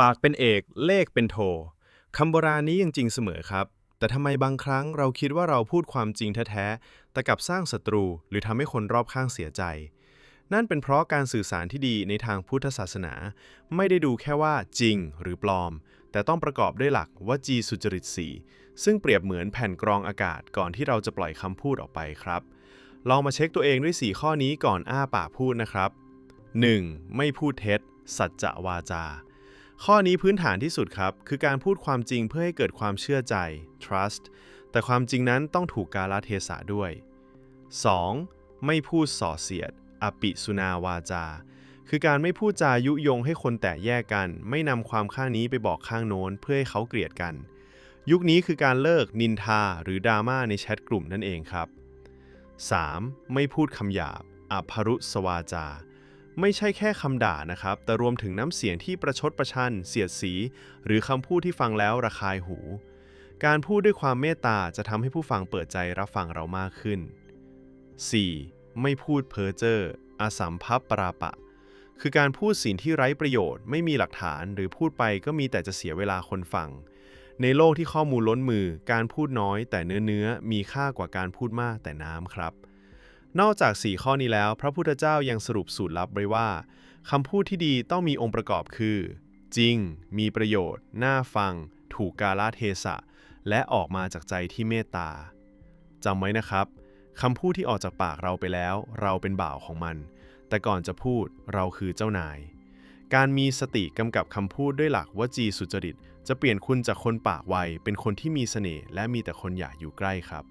ปากเป็นเอกเลขเป็นโทคำโบราณนี้ยังจริงเสมอครับ แต่ทำไมบางครั้งเราคิดว่าเราพูดความจริงแท้ๆ แต่กลับสร้างศัตรูหรือทำให้คนรอบข้างเสียใจ นั่นเป็นเพราะการสื่อสารที่ดีในทางพุทธศาสนา ไม่ได้ดูแค่ว่าจริงหรือปลอม แต่ต้องประกอบด้วยหลักวจีสุจริตสีซึ่งเปรียบเหมือนแผ่นกรองอากาศก่อนที่เราจะปล่อยคำพูดออกไปครับ ลองมาเช็คตัวเองด้วย 4 ข้อนี้ก่อนอ้าปากพูดนะครับ 1. ไม่พูดเท็จ สัจจะวาจา ข้อนี้พื้นฐานที่สุดครับ คือการพูดความจริงเพื่อให้เกิดความเชื่อใจ trust แต่ความจริงนั้นต้องถูกกาลเทศะด้วย 2. ไม่พูดส่อเสียด อปิสุนาวาจา คือการไม่พูดจายุยงให้คนแตกแยกกัน ไม่นำความข้างนี้ไปบอกข้างโน้นเพื่อให้เขาเกลียดกัน ยุคนี้คือการเลิกนินทาหรือดราม่าในแชทกลุ่มนั่นเองครับ 3. ไม่พูดคำหยาบอภรุสวาจา ไม่ใช่แค่คำด่านะครับ แต่รวมถึงน้ำเสียงที่ประชดประชัน เสียดสี หรือคำพูดที่ฟังแล้วระคายหู การพูดด้วยความเมตตาจะทำให้ผู้ฟังเปิดใจรับฟังเรามากขึ้น 4. ไม่พูดเพ้อเจ้ออาสัมพับปราปะ คือการพูดสิ่งที่ไร้ประโยชน์ ไม่มีหลักฐานหรือพูดไปก็มีแต่จะเสียเวลาคนฟัง ในโลกที่ข้อมูลล้นมือ การพูดน้อยแต่เนื้อเนื้อมีค่ากว่าการพูดมากแต่น้ำครับ นอกจาก 4 ข้อนี้แล้ว พระพุทธเจ้ายังสรุปสูตรลับไว้ว่าคำพูดที่ดีต้องมีองค์ประกอบคือ จริง มีประโยชน์ น่าฟัง ถูกกาลเทศะ และออกมาจากใจที่เมตตาจำไว้นะครับคำพูดที่ออกจากปากเราไปแล้ว เราเป็นบ่าวของมัน แต่ก่อนจะพูดเราคือเจ้านาย การมีสติกำกับคำพูดด้วยหลักวจีสุจริต จะเปลี่ยนคุณจากคนปากไวเป็นคนที่มีเสน่ห์และมีแต่คนอยากอยู่ใกล้ครับ